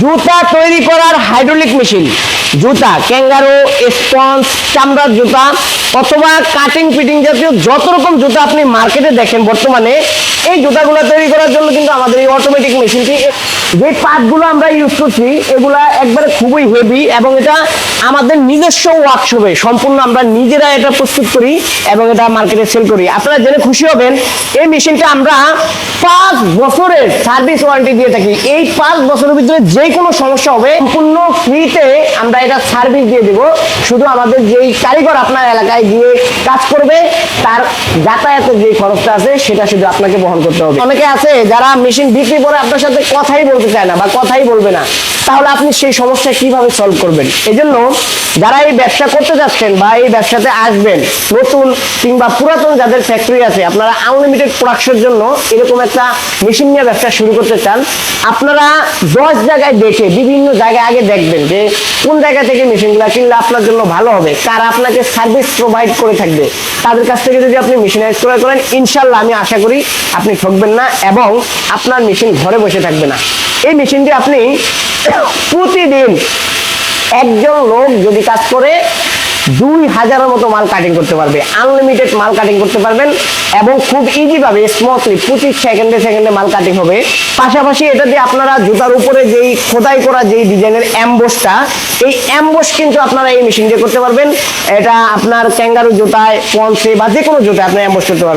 জুতা তৈরি করার হাইড্রোলিক মেশিন। জুতা, ক্যাঙ্গারো, স্পঞ্জ, চামড়ার জুতা, অথবা কাটিং ফিটিং জাতীয় যত রকম জুতা আপনি মার্কেটে দেখেন বর্তমানে, এই জুতাগুলো তৈরি করার জন্য কিন্তু আমাদের অটোমেটিক মেশিনটি যে পার্টগুলো আমরা ইউজ করছি, এগুলা একবারে খুবই হেভি এবং এটা আমাদের নিজস্ব ওয়ার্কশপে সম্পূর্ণ আমরা নিজেরা এটা প্রস্তুত করি এবং এটা মার্কেটে সেল করি। আপনারা জেনে খুশি হবেন, এই মেশিনটা আমরা পাঁচ বছরের সার্ভিস ওয়ারেন্টি দিয়ে থাকি। এই পাঁচ বছরের ভিতরে যে কোনো সমস্যা হবে, সম্পূর্ণ ফ্রিতে আমরা এটা সার্ভিস দিয়ে দেব। শুধু আমাদের যেই কারিগর আপনার এলাকায় গিয়ে কাজ করবে তার যাতায়াতের যে খরচটা আছে, সেটা শুধু আপনাকে বহন করতে হবে। অনেকে আছে যারা মেশিন বিক্রি করে আপনার সাথে কথাই বলতে চায় না বা কথাই বলবে না। তাহলে আপনি সেই সমস্যা কীভাবে সলভ করবেন? এই জন্য যারা এই ব্যবসা করতে যাচ্ছেন বা এই ব্যবসাতে আসবেন, নতুন কিংবা পুরাতন যাদের ফ্যাক্টরি আছে, আপনারা আনলিমিটেড প্রোডাকশনের জন্য এরকম একটা মেশিন নিয়ে ব্যবসা শুরু করতে চান, আপনারা দশ জায়গায় দেখে বিভিন্ন জায়গায় আগে দেখবেন যে কোন জায়গা থেকে মেশিনগুলো কিনলে আপনার জন্য ভালো হবে, তারা আপনাকে সার্ভিস প্রোভাইড করে থাকবে। তাদের কাছ থেকে যদি আপনি মেশিন ক্রয় করেন ইনশাল্লাহ আমি আশা করি আপনি ঠকবেন না এবং আপনার মেশিন ঘরে বসে থাকবে না। এই মেশিনটি আপনি প্রতিদিন একজন লোক যদি কাজ করে দুই হাজারের মতো মাল কাটিং করতে পারবে। আনলিমিটেড মাল কাটিং করতে পারবেন এবং খুব ইজি ভাবে স্মুথলি পঁচিশ সেকেন্ডে সেকেন্ডে মাল কাটিং হবে। পাশাপাশি এটা দিয়ে আপনারা জুতার উপরে যেই খোদাই করা যেই ডিজাইনের অ্যাম্বোসটা এই অ্যাম্বোস কিন্তু আপনারা এই মেশিন দিয়ে করতে পারবেন। এটা আপনার ক্যাঙ্গারু জুতায় পন্সে বা যে কোনো জুতায় আপনি অ্যাম্বোস করতে পারবেন।